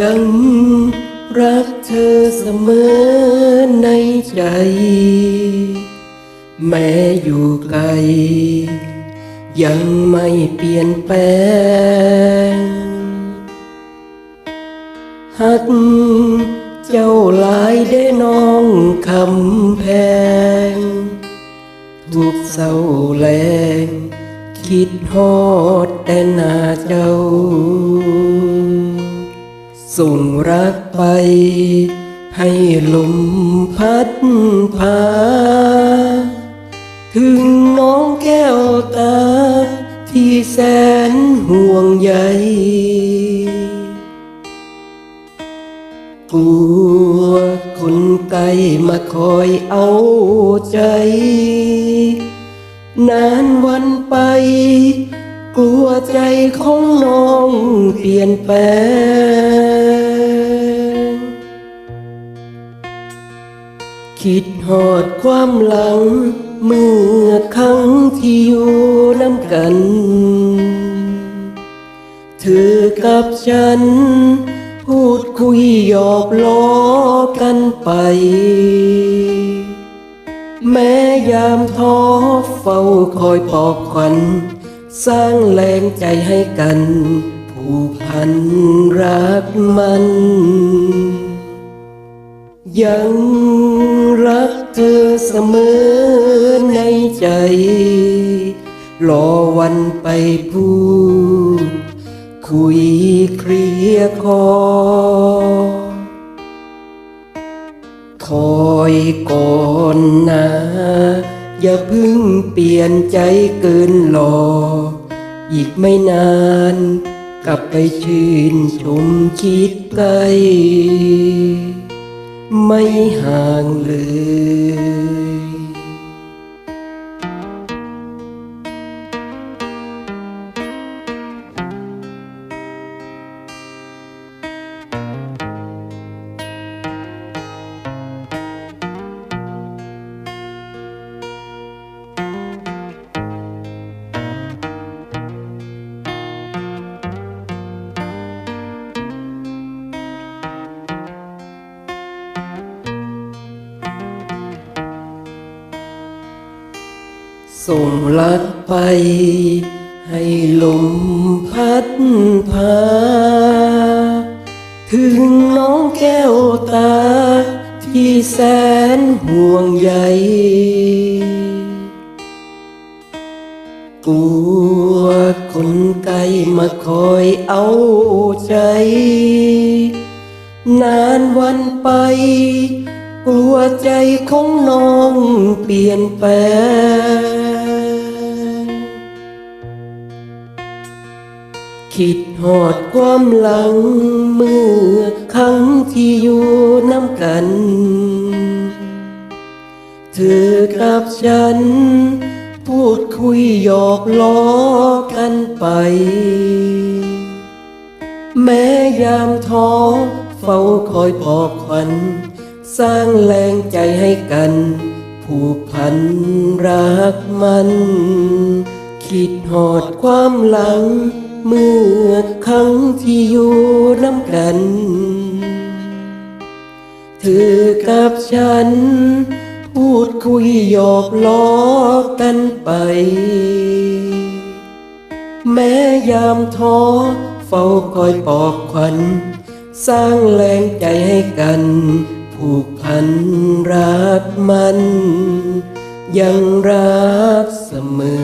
ยังรักเธอเสมอในใจ แม้อยู่ไกล ยังไม่เปลี่ยนแปลงหักเจ้าหลายได้น้องคำแพง ทุกเศร้าแรง คิดฮอดแต่หน้าเจ้า ส่งรักไป ให้ลมพัดพา ถึงน้องแก้วตา ที่แสนห่วงใยกลัวคนไกลมาคอยเอาใจ นานวันไป กลัวใจของน้องเปลี่ยนแปลง คิดหอดความหลัง เมื่อครั้งที่อยู่น้ำกัน เธอกับฉัน พูดคุยหยอกล้อกันไป แม้ยามท้อเฝ้าคอยปอบขวัญ สร้างแรงใจให้กัน ผูกพันรักมัน ยังรักเธอเสมอในใจ รอวันไปพูด คุยเคลียร์คอ คอยก่อนนะ อย่าเพึ่งเปลี่ยนใจเกินรอ อีกไม่นาน กลับไปชื่นชมคิดไกล ไม่ห่างเลย ส่งลัดไป ให้ลมพัดพา ถึงน้องแก้วตา ที่แสนห่วงใยกลัวคนไกลมาคอยเอาใจ นานวันไป กลัวใจของน้องเปลี่ยนแปลง คิดหอดความหลังเมื่อครั้งที่อยู่น้ำกัน เธอกับฉัน พูดคุยหยอกล้อกันไป แม้ยามท้อเฝ้าคอยปอบขวัญ สร้างแรงใจให้กัน ผูกพันรักมัน คิดหอดความหลัง เมื่อครั้งที่อยู่น้ำกัน เธอกับฉัน พูดคุยหยอกล้อกันไป แม้ยามท้อเฝ้าคอยปลอบขวัญ สร้างแรงใจให้กัน ผูกพันรักมัน ยังรักเสมอ